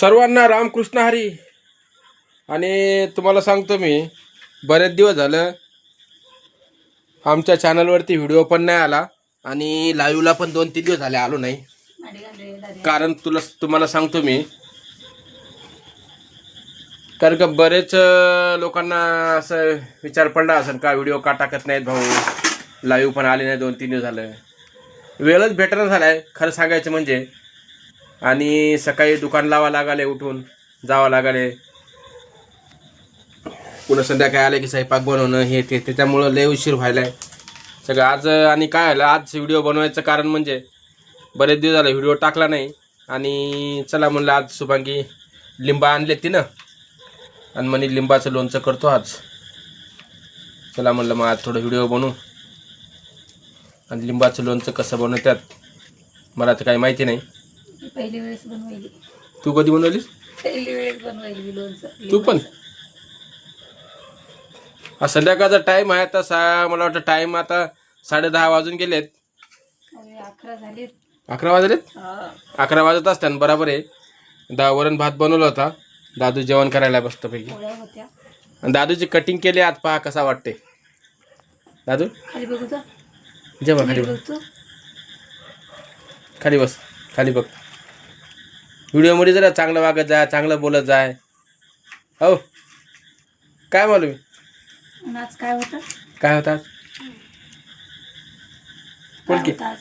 सर्वांना रामकृष्ण हरी. आणि तुम्हाला सांगतो मी बरेच दिवस झालं आमच्या चॅनलवरती व्हिडिओ पण नाही आला आणि लाईव्हला पण दोन तीन दिवस झाले आलो नाही. कारण तुला तुम्हाला सांगतो मी कारण का बरेच लोकांना असं विचार पडला असेल का व्हिडिओ का टाकत नाहीत भाऊ? लाईव्ह पण आले नाही दोन तीन दिवस झालं. वेळच भेटणं झालाय. खरं सांगायचं म्हणजे आणि सकाळी दुकान लावा लागाले उठून जावं लागाले. पुन्हा संध्याकाळी आले की स्वयंपाक बनवणं हे ते त्याच्यामुळं लय उशीर व्हायला आहे. सगळं आज आणि काय झालं आज व्हिडिओ बनवायचं कारण म्हणजे बरेच दिवस झाले व्हिडिओ टाकला नाही. आणि चला म्हणलं आज शुभांगी लिंबा आणले तिनं आणि म्हणे लिंबाचं लोणचं करतो आज. चला म्हणलं मग आज थोडं व्हिडिओ बनवू. आणि लिंबाचं लोणचं कसं बनवतात मला तर काही माहिती नाही. पहिली वेळेस बनवायली. तू कधी बनवलीस? पहिली वेळेस बनवायली लोणचं. तू पण? हा संध्याकाळचा टाईम आहे आता सा मला वाटतं टाईम आता साडे दहा वाजून गेलेत. अरे अकरा वाजलेत? हा. अकरा वाजत असतात बराबर आहे. दा वरण भात बनवला होता. दादू जेवण करायला पोळ्या होत्या. आणि दादूची कटिंग केली आज पहा कसा वाटते दादू? खाली बघू तर जेव्हा खाली बस बघतो. खाली बस. खाली बघ. व्हिडिओमध्ये जरा चांगलं वागत जाय चांगलं बोलत जाय हो. काय मालूम आज काय होतं? काय होतात बोल की. आज?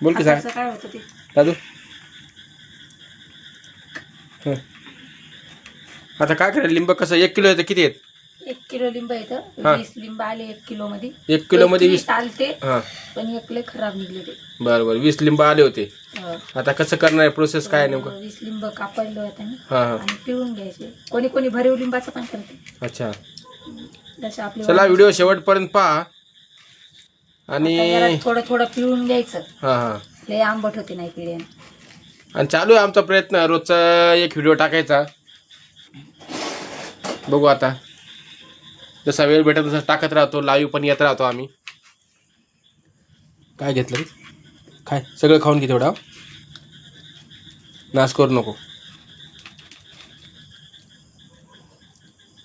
बोल की सांग. काय होतं ते? दादू. हं. आता काय करायला लिंब कसं? एक किलो येतं किती आहेत एक किलो लिंब येतं हा. वीस लिंब आले एक किलो मध्ये एक किलोमध्ये वीस चालते हां. पण एकले खराब निघले ते. बरं बरं वीस लिंब आले होते. हा. आता कसं करणार आहे प्रोसेस काय आहे नेमकं? वीस लिंब कापडले होते हां हां. आणि पिळून घ्यायचे. कोणी कोणी भरीव लिंबाचं पण करते. अच्छा. जसे आपले चला व्हिडिओ शेवटपर्यंत पहा. आणि आता याला थोडं थोडं पिळून घ्यायचं. हां हां. लय आंबट होते नाही पिढ्याने आणि चालू आहे आमचा प्रयत्न रोजचा एक व्हिडिओ टाकायचा. बघू आता. जसा वेळ भेटत तसा टाकत राहतो लाईव्ह पण येत राहतो आम्ही. काय घेतलं रे? काय? सगळं खाऊन घे तेवढा नाश करू नको.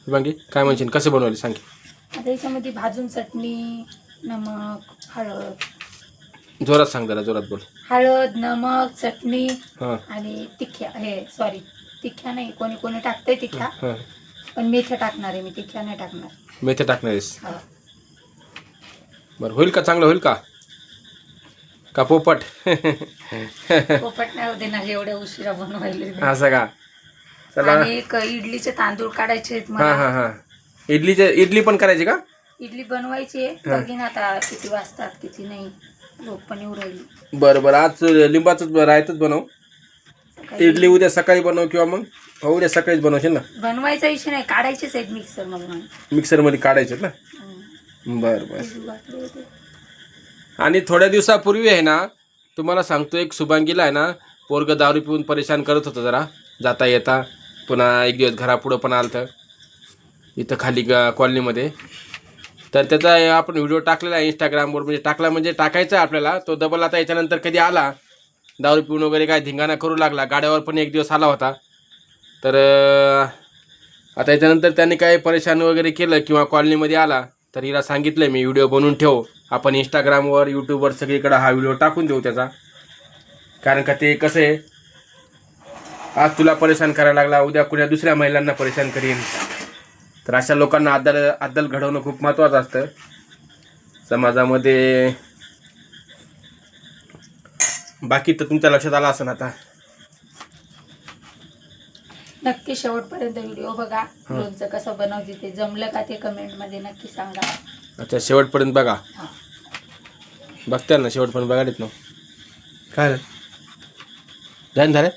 बांगी काय म्हणशील? कसे बनवले? सांग. की. आता याच्यामध्ये भाजून चटणी नमक हळद. जोरात सांग जरा जोरात बोल. हळद नमक चटणी हां. आणि तिख्या. हे सॉरी तिख्या नाही कोणी कोणी टाकतंय तिख्या. हां. पण मेथ्या टाकणार आहे मी तिख्या नाही टाकणार. मेथे टाकणार आहेस हा. बरं होईल का? चांगलं होईल का? का पोपट? पोपट नाही होते ना एवढ्या उशिरा बनवायला. मी. असं का? चला. आणि एक इडलीचे तांदूळ काढायचे आहेत हां मला. हां हां इडलीचे इडली पण करायची का? इडली बनवायची आहे. हा. बघीन आता किती वाजतात किती नाही. लोक पण येऊ राहिली. बरं बरं. आज लिंबाचंच रायतच बनव. इडली उद्या सकाळी बनव किंवा मग? हो उद्या सकाळीच बनवशील ना? बनवायचा विषय नाही काढायचेच आहेत मिक्सर मधून मिक्सरमध्ये काढायचे ना. बरं बरं. भिजू घातले होते. आणि थोड्या दिवसापूर्वी आहे ना तुम्हाला सांगतो एक शुभांगीला आहे ना पोरग दारू पिऊन परेशान करत होतं जरा. जाता येता पुन्हा एक दिवस घरापुढं पण आलं होतं इथं खाली ग कॉलनीमध्ये. तर त्याचा आपण व्हिडिओ टाकलेला आहे इंस्टाग्रामवर म्हणजे टाकला म्हणजे टाकायचा आहे आपल्याला. तो डबल आता याच्यानंतर कधी आला दारू पिऊन वगैरे काय धिंगाणा करू लागला गाड्यावर पण एक दिवस आला होता. तर आता याच्यानंतर त्यांनी काही परेशान वगैरे केलं किंवा कॉलनीमध्ये आला तर हिला सांगितलं मी व्हिडिओ बनवून ठेव. आपण इंस्टाग्रामवर यूट्यूबवर सगळीकडं हा व्हिडिओ टाकून देऊ त्याचा. कारण का ते कसं आहे आज तुला परेशान करायला लागला उद्या कुण्या दुसऱ्या महिलांना परेशान करीन. तर अशा लोकांना अद्दल अद्दल घडवणं खूप महत्त्वाचं असतं. समाजामध्ये बाकी तर तुमच्या लक्षात आलं असं आता. नक्की शेवटपर्यंत व्हिडिओ बघा. लोणचं कसं बनवते ते जमलं का ते कमेंटमध्ये नक्की सांगा. अच्छा शेवटपर्यंत बघा. हा. बघताल ना शेवटपर्यंत बघायला ना काय झालं? झालं?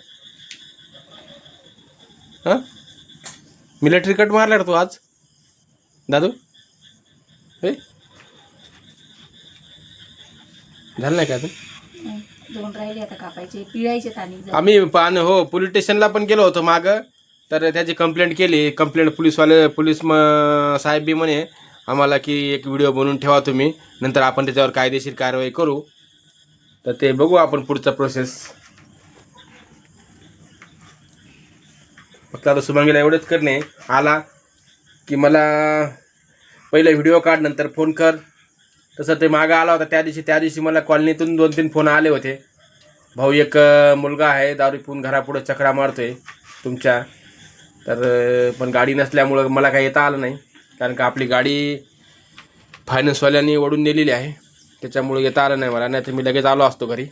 हां? मिलिटरी कट मारला तू आज. दादू? हे झालं नाही का अजून? हम्म. दोन राहिले आता कापायचे पिळायचे आणि. आम्ही पान हो पोलीस स्टेशनला पण गेलो होतो मागं. तर त्याची कंप्लेंट केली. कंप्लेंट पोलीसवाले पोलीस म साहेब बी म्हणे आम्हाला की एक व्हिडिओ बनवून ठेवा तुम्ही. नंतर आपण त्याच्यावर कायदेशीर कारवाई करू. तर ते बघू आपण पुढचा प्रोसेस फक्त आता शुभांगीला एवढंच करणे आला की मला पहिला व्हिडिओ काढ नंतर फोन कर. तसं ते मागं आला होता त्या दिवशी. त्या दिवशी मला कॉलनीतून दोन तीन फोन आले होते. भाऊ एक मुलगा आहे दारू पिऊन घरापुढं चक्रा मारतोय तुमच्या. तर पण गाडी नसल्यामुळं मला काही येता आलं नाही. कारण का आपली गाडी फायनान्सवाल्यांनी ओढून नेलेली आहे. त्याच्यामुळे येता आलं नाही मला. नाही तर मी लगेच आलो असतो घरी.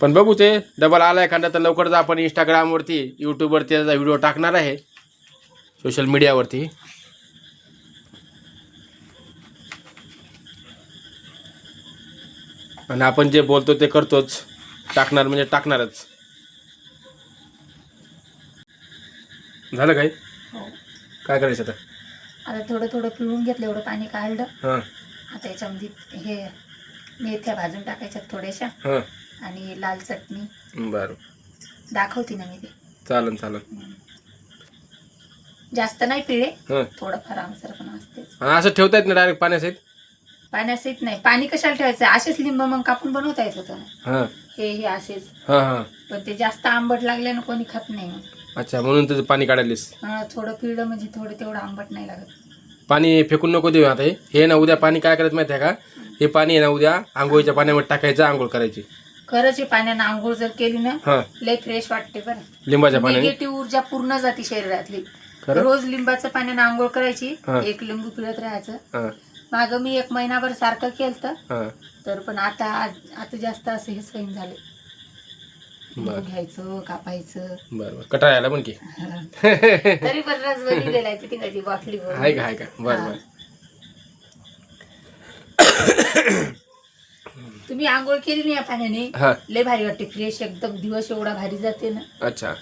पण बघू ते डबल आला एखादा तर लवकरच आपण इंस्टाग्रामवरती यूट्यूबवरती त्याचा व्हिडिओ टाकणार आहे. सोशल मीडियावरती आणि आपण जे बोलतो ते करतोच. टाकणार म्हणजे टाकणारच. झालं काय हो. काय करायचं आता? आता थोडं थोडं पिळून घेतलं एवढं पाणी काढलं. हां. आता याच्यामध्ये हे मेथ्या भाजून टाकायच्यात थोड्याशा. हां. आणि लाल चटणी. बरं. दाखवते ना मी ते. चालन चालन. हम्म. जास्त नाही पिळे. हां. थोडंफार आमसर पण असते असं ठेवता येत ना डायरेक्ट पाण्यासहित? पाण्यासहित नाही. पाणी कशाला ठेवायचं? असेच लिंब मग कापून बनवता येत होतं. हां. हे हे असेच. हां हां. पण ते जास्त आंबट लागल्यानं कोणी खात नाही. मग अच्छा म्हणून त्याचं पाणी काढायलीस. हा, थोडं पिळलं म्हणजे थोडं तेवढं आंबट नाही लागत. पाणी फेकून नको देऊ आता हे. हे ना उद्या पाणी काय करायचं माहिती आहे का? हे पाणी आहे ना उद्या आंघोळीच्या पाण्यामध्ये टाकायचं आंघोळ करायची. खरंच हे पाण्यानं आंघोळ जर केली ना हां. लय फ्रेश वाटते बरं. लिंबाच्या पाण्याने? निगेटिव्ह ऊर्जा पूर्ण जाते शरीरातली. खरं? रोज लिंबाचं पाण्यानं आंघोळ करायची हा. एक लिंबू पिळत राहायचं. हां. माग मी एक महिनाभर सारखं केलं तर पण आता आता जास्त असं हे सैन झाले. घ्यायचं कापायचं. बरं बरं. कटाळा आला पण की. तरी पण तिथे काय ती बाटली आहे का आहे का? बरं बरं. तुम्ही आंघोळ केली नाही या पाण्याने? लय भारी वाटते. फ्रेश एकदम दिवस एवढा भारी जाते ना. अच्छा.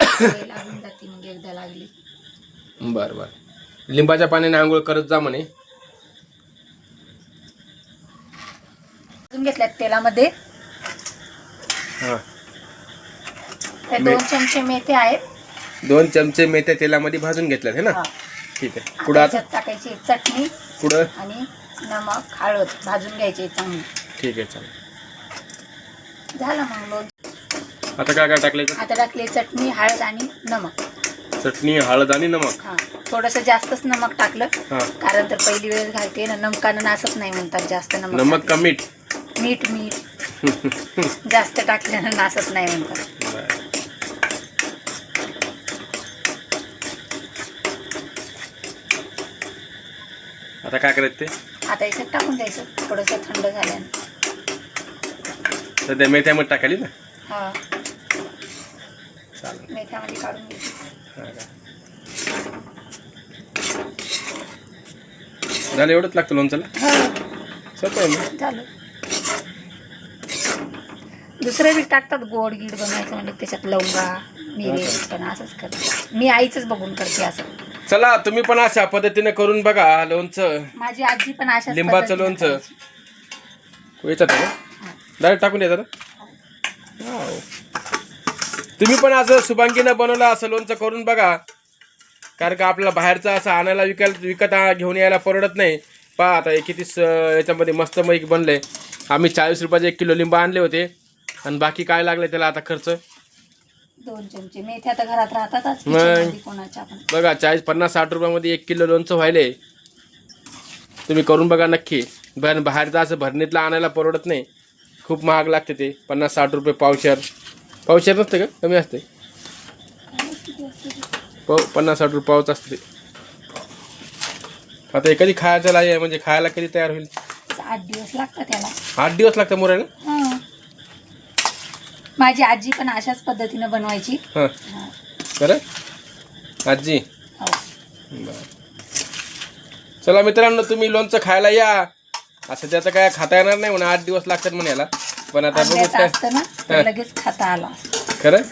लागून जाते मग एकदा लागली. बरं बरं. लिंबाच्या पाण्याने आंघोळ करत जा म्हणे. भाजून घेतल्यात तेलामध्ये. हां. मे- दोन चमचे मेथे आहेत. दोन चमचे मेथ्या तेलामध्ये भाजून घेतल्यात है ना? हा. ठीक आहे. पुढं आता त्याच्यात टाकायची चटणी पुढं? आणि नमक हळद भाजून घ्यायची चांगली. ठीक आहे चालेल. झालं मग आता काय काय टाकलं? आता टाकले चटणी हळद आणि नमक. चटणी हळद आणि नमक. हा थोडस जास्तच नमक टाकलं. हां. कारण तर पहिली वेळेस घालते ना नमकानं नासत नाही म्हणतात जास्त नमक नमक का मीठ? टाकलं. मीठ मीठ. जास्त टाकल्यानं नासत नाही म्हणतात. बरं. आता काय करायचं ते? आता याच्यात टाकून द्यायचं थोडंसं थंड झाल्यानं. सध्या मेथ्यामध्ये टाकाली ना? हा. चालेल. मेथ्यामध्ये काढून घ्यायची. झालं एवढंच लागतं लोणच्याला हा. सोपं आहे मग झालं दुसरं बी टाकतात गोड गीड बनवायचं म्हणजे त्याच्यात लवंगा मिरे पण असंच करते मी आईच बघून करते असं. चला तुम्ही पण अशा पद्धतीने करून बघा लोणचं माझी आजी पण अशा लिंबाचं लोणचं याच्यात का डायरेक्ट टाकून येतात वाव. तुम्ही पण असं शुभांगीनं बनवलं असं लोणचं करून बघा. कारण का आपल्याला बाहेरचं असं आणायला विकायला विकत घेऊन यायला परवडत नाही. पहा आता हे किती स- याच्यामध्ये मस्त मैक बनले. आम्ही चाळीस रुपयाचे एक किलो लिंब आणले होते. आणि बाकी काय लागले त्याला आता खर्च? दोन चमचे. घरात राहतातच. कोणाच्या पण. बघा चाळीस पन्नास साठ रुपयामध्ये एक किलो लोणचं व्हायले. तुम्ही करून बघा नक्की. पण बाहेरचं असं भरणीतलं आणायला परवडत नाही. खूप महाग लागते ते. पन्नास साठ रुपये पावशर. पावशर नसते का? कमी असते. पाव पन्नास साठ रुपये पावच असते. आता हे कधी खायचं आहे म्हणजे खायला कधी तयार होईल? आठ दिवस लागतात त्याला आठ दिवस लागतं मोरायला? हा. माझी आजी पण अशाच पद्धतीनं बनवायची. हां. हा. आजी? हो. बरं. चला मित्रांनो तुम्ही लोणचं खायला या. असं त्याचं काय खाता येणार नाही म्हणून आठ दिवस लागतात म्हणे याला पण आता बघू काय असतं ना तर लगेच खाता आला खरं?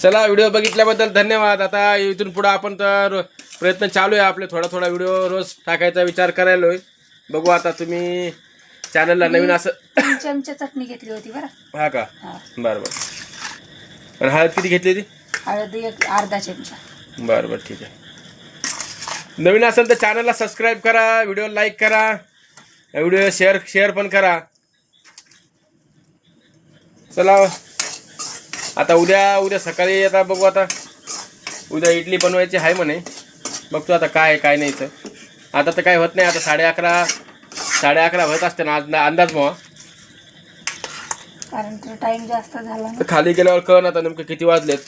चला व्हिडिओ बघितल्याबद्दल धन्यवाद. आता इथून पुढं आपण तर प्रयत्न चालू आहे आपले. थोडा थोडा व्हिडिओ रोज टाकायचा विचार करायलोय. बघू आता तुम्ही चॅनलला नवीन असं तीन चमचे चटणी घेतली होती बरं. हा का? हा. बरं बरं. आणि हळद किती घेतली होती? हळद एक अर्धा चमचा. बरं बरं ठीक आहे. नवीन असेल तर चॅनलला सबस्क्राईब करा व्हिडिओ लाईक करा व्हिडिओ शेअर शेअर पण करा. चला. आता उद्या उद्या सकाळी आता बघू आता. उद्या इडली बनवायची आहे म्हणे. बघतो आता काय आहे, काय नाही तर आता तर काय होत नाही आता साडे अकरा साडे अकरा होत असते ना आज अंदाज मग कारण की टाइम जास्त झाला ना. तर खाली गेल्यावर कळ आता नेमकं किती वाजलेत.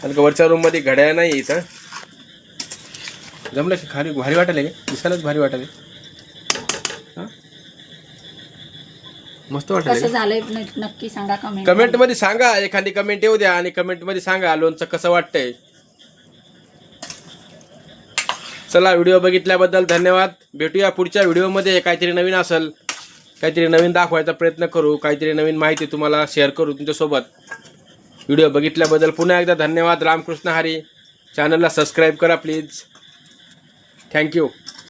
कारण का वरच्या रूममध्ये घड्याळ नाही इथं. जमलं की खाली भारी वाटायला का दिसायलाच भारी वाटायला मस्त कसं झालंय न- नक्की सांगा कमेंट कमेंटमध्ये सांगा एखादी कमेंट येऊ द्या आणि कमेंटमध्ये सांगा लोणचं कसं वाटतंय. चला व्हिडिओ बघितल्याबद्दल धन्यवाद. भेटूया पुढच्या व्हिडिओमध्ये काहीतरी नवीन असेल काहीतरी नवीन दाखवायचा प्रयत्न करू काहीतरी नवीन माहिती तुम्हाला शेअर करू तुमच्यासोबत. व्हिडिओ बघितल्याबद्दल पुन्हा एकदा धन्यवाद. रामकृष्ण हरी. चॅनलला सबस्क्राईब करा प्लीज थँक्यू